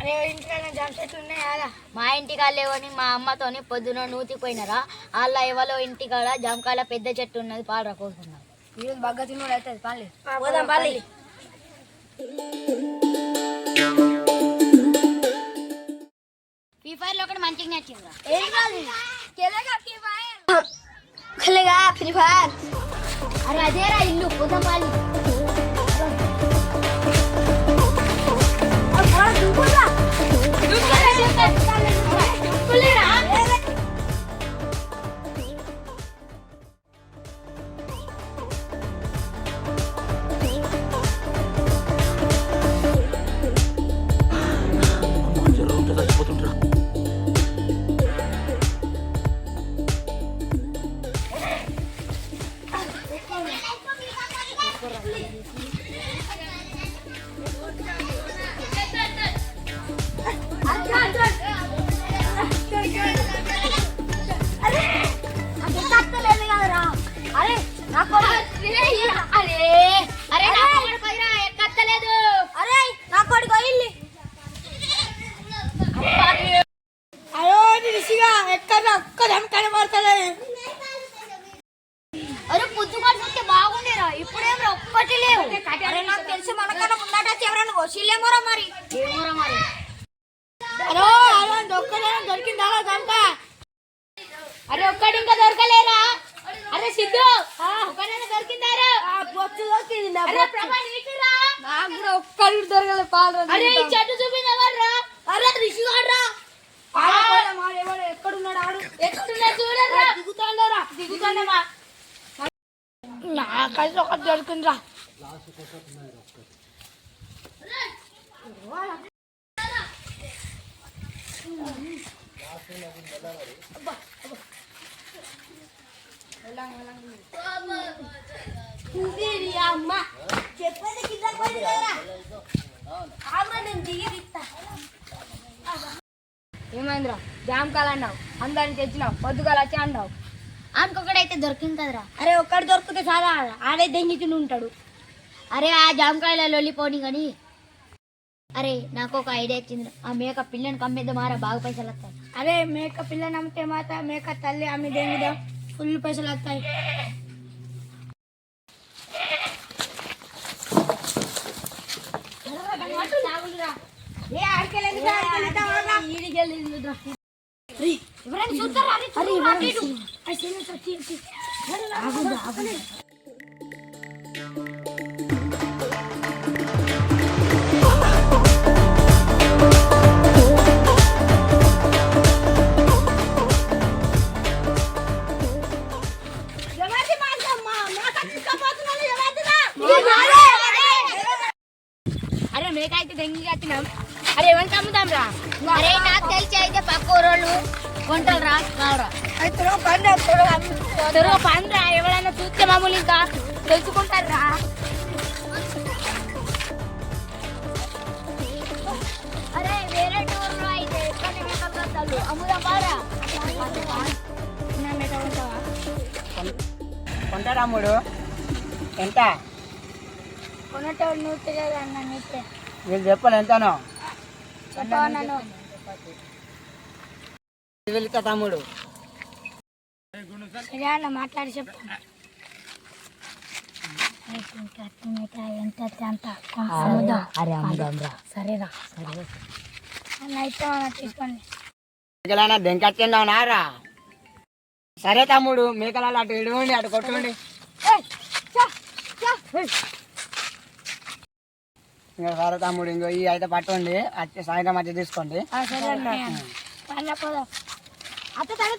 అరే ఇంటికైనా జామ చెట్లు ఉన్నాయి మా ఇంటికాడ లేవని మా అమ్మతోని పొద్దున నూతిపోయినారా. వాళ్ళ ఎవరో ఇంటికాడ జామకాయల పెద్ద చెట్టు ఉన్నది పాలరా కోసుకున్నాం ఈరోజు పల్లి పోదాం పల్లి ఫ్రీ ఫైర్లో ఒకటి మంచిగా నచ్చిందిరా ఏం కాదు. ఖలేగా ఫ్రీ ఫైర్ అరే అదేరా ఇల్లు పోదాం పాలి అరే పుచ్చుకొని చూస్తే బాగుండేరా. ఇప్పుడేం ఒక్కటి లేవు. అరే నాకు తెలిసి మనకన్నా ముందట ఎవరైనా వసీలేమోరా మరి? ఏమోరా మరి? అరే అరే దొక్కలే దొరికిందా దొంగ? అరే ఒక్కటి ఇంకా దొరకలేరా? అరే సిద్ధు ఒక్కడైనా దొరికిందారా బొచ్చు దొరికింది అరే. ప్రభా నీకురా నాకు కూడా దొరకలేదు పాలు అరే ఈ చెట్టు చూపించగలరా నాకైతే ఒకటి దొరికిందిరా. అమ్మ చెప్పేది కింద నేను దిగి ఏమైందిరా అన్నావు. అందరిని తెచ్చినావు. పొద్దుగాల వచ్చి అన్నావు. అనుకొకడైతే దొరికింది కదరా అరే ఒక్కడు దొరికితే చాలా ఆడే దెంగి తిని ఉంటాడు అరే ఆ జామకాయల లొల్లిపోని కానీ అరే నాకు ఒక ఐడియా వచ్చింది ఆ మేక పిల్లని కమ్మేద్దాం మారా బాగా పైసలు వస్తాయి అరే మేక పిల్లని అమ్మితే మాత మేక తల్లి అమ్మి దెంగిదాం ఫుల్ పైసలు వస్తాయి ఏ చూస్తారా అరే చూడు, అటు ఇటు. అరే సీను సార్, సీను, సీను. అరే, రా, రా, రా. ఎవరిది మాకమ్మా? మాకు తీసుకుపోతున్నాడు, ఎవరిదిరా? అరే మేక అయితే దెంగి కట్టినాం అరే అమ్ముదాం రా అరే నాకు తెలిసి అయితే పక్క ఊరోళ్ళు కొంటలు రా కావరా పండ్రా ఎవరైనా చూస్తే మామూలు ఇంకా తెలుసుకుంటారు రా అరే వేరే టూర్లో అయితే అమ్ముదాం? కొంటారాముడు ఎంత? కొనేటోడు నువ్వు తెలియదు అన్న నీకే చెప్పాలి ఎంతనో. తమ్ముడు? సరే మాట్లాడి చెప్పు. ఎంత అంత అమ్ముదాం అరే అమ్ముదాం రా. సరేరా అన్న అయితే మనం తీసుకోండి. మేకలైనా దెంకచ్చిందావు నారా సరే తమ్ముడు మేకలలో అటు ఇడుకోండి అటు కొట్టుకోండి. ఇంకా సరే తమ్ముడు ఇంకో ఈ అయితే పట్టండి వచ్చి సాయంత్రం వచ్చి తీసుకోండి. అత్త తన